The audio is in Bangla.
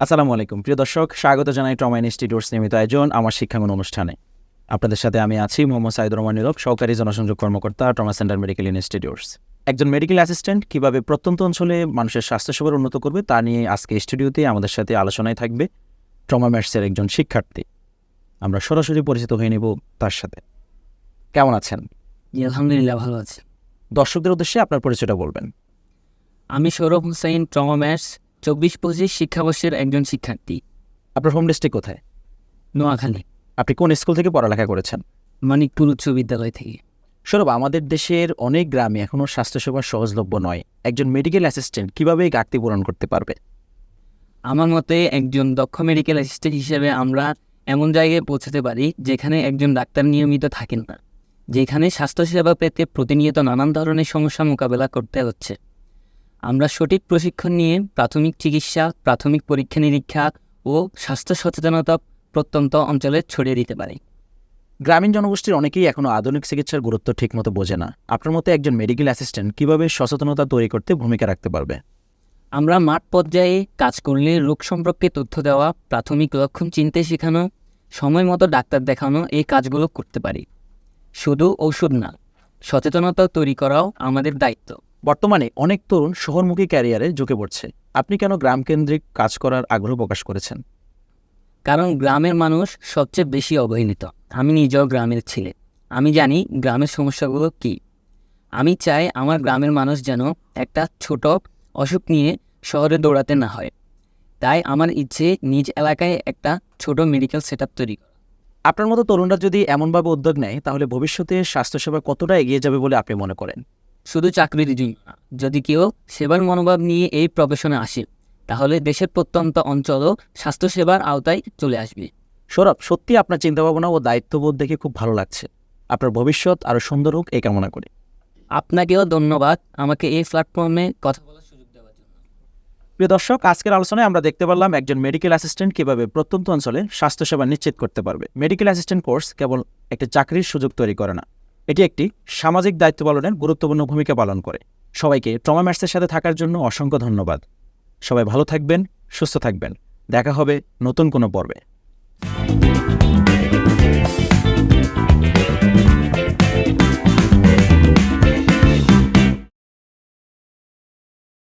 আসসালামু আলাইকুম। প্রিয় দর্শক স্বাগত জানাই ট্রমা ইনস্টিটিউটস নিয়মিত আয়োজন আমার শিক্ষাঙ্গন অনুষ্ঠানে। আপনাদের সাথে আমি আছি মোহাম্মদ সাইদুর রহমান নীরব সহকারী জনসংযোগ কর্মকর্তা ট্রমা সেন্টার মেডিকেল ইনস্টিটিউটস একজন মেডিকেল অ্যাসিস্ট্যান্ট কীভাবে প্রত্যন্ত অঞ্চলে মানুষের স্বাস্থ্যসেবার উন্নত করবে তা নিয়ে আজকে স্টুডিওতে আমাদের সাথে আলোচনায় থাকবে ট্রমা ম্যাটসের একজন শিক্ষার্থী। আমরা সরাসরি পরিচিত হয়ে নেব তার সাথে। কেমন আছেন? জি আলহামদুলিল্লাহ ভালো আছে। দর্শকদের উদ্দেশ্যে আপনার পরিচয়টা বলবেন। আমি সৌরভ হুসাইন ট্রমা ম্যাথস চব্বিশ পঁচিশ শিক্ষাবর্ষের একজন শিক্ষার্থী। আপনার হোম ডিস্ট্রিক্ট কোথায়? নোয়াখালী। আপনি কোন স্কুল থেকে পড়ালেখা করেছেন? মানিকপুর উচ্চ বিদ্যালয় থেকে। সৌরভ আমাদের দেশের অনেক গ্রামে এখনও স্বাস্থ্যসেবা সহজলভ্য নয়। একজন মেডিকেল অ্যাসিস্ট্যান্ট কীভাবে এই ঘাটতি পূরণ করতে পারবে? আমার মতে একজন দক্ষ মেডিকেল অ্যাসিস্ট্যান্ট হিসেবে আমরা এমন জায়গায় পৌঁছাতে পারি যেখানে একজন ডাক্তার নিয়মিত থাকেন না যেখানে স্বাস্থ্যসেবা পেতে প্রতিনিয়ত নানান ধরনের সমস্যা মোকাবেলা করতে হচ্ছে। আমরা সঠিক প্রশিক্ষণ নিয়ে প্রাথমিক চিকিৎসা প্রাথমিক পরীক্ষা নিরীক্ষা ও স্বাস্থ্য সচেতনতা প্রত্যন্ত অঞ্চলে ছড়িয়ে দিতে পারি। গ্রামীণ জনগোষ্ঠীর অনেকেই এখনও আধুনিক চিকিৎসার গুরুত্ব ঠিকমতো বোঝে না। আপনার মতে একজন মেডিকেল অ্যাসিস্ট্যান্ট কীভাবে সচেতনতা তৈরি করতে ভূমিকা রাখতে পারবে? আমরা মাঠ পর্যায়ে কাজ করলে রোগ সম্পর্কে তথ্য দেওয়া প্রাথমিক লক্ষণ চিনতে শেখানো সময় মতো ডাক্তার দেখানো এই কাজগুলো করতে পারি। শুধু ওষুধ না সচেতনতা তৈরি করাও আমাদের দায়িত্ব। বর্তমানে অনেক তরুণ শহরমুখী ক্যারিয়ারে ঝুঁকে পড়ছে। আপনি কেন গ্রামকেন্দ্রিক কাজ করার আগ্রহ প্রকাশ করেছেন? কারণ গ্রামের মানুষ সবচেয়ে বেশি অবহেলিত। আমি নিজেও গ্রামের ছেলে। আমি জানি গ্রামের সমস্যাগুলো কী। আমি চাই আমার গ্রামের মানুষ যেন একটা ছোট অসুখ নিয়ে শহরে দৌড়াতে না হয়। তাই আমার ইচ্ছে নিজ এলাকায় একটা ছোট মেডিকেল সেট আপ তৈরি করা। আপনার মতো তরুণরা যদি এমনভাবে উদ্যোগ নেয় তাহলে ভবিষ্যতে স্বাস্থ্যসেবা কতটা এগিয়ে যাবে বলে আপনি মনে করেন? শুধু চাকরির যদি কেউ সেবার মনোভাব নিয়ে এই প্রফেশনে আসে তাহলে দেশের প্রত্যন্ত অঞ্চলও স্বাস্থ্যসেবার আওতায় চলে আসবে। সৌরভ সত্যি আপনার চিন্তাভাবনা ও দায়িত্ববোধ দেখে খুব ভালো লাগছে। আপনার ভবিষ্যৎ আরও সুন্দর হোক এই কামনা করি। আপনাকেও ধন্যবাদ আমাকে এই প্ল্যাটফর্মে কথা বলার সুযোগ দেওয়ার জন্য। প্রিয় দর্শক আজকের আলোচনায় আমরা দেখতে পারলাম একজন মেডিকেল অ্যাসিস্ট্যান্ট কীভাবে প্রত্যন্ত অঞ্চলে স্বাস্থ্যসেবা নিশ্চিত করতে পারবে। মেডিকেল অ্যাসিস্ট্যান্ট কোর্স কেবল একটি চাকরির সুযোগ তৈরি করে না এটি একটি সামাজিক দায়িত্ব পালনের গুরুত্বপূর্ণ ভূমিকা পালন করে। সবাইকে ট্রমা ম্যাটসের সাথে থাকার জন্য অসংখ্য ধন্যবাদ। সবাই ভালো থাকবেন, সুস্থ থাকবেন। দেখা হবে নতুন কোনো পর্বে।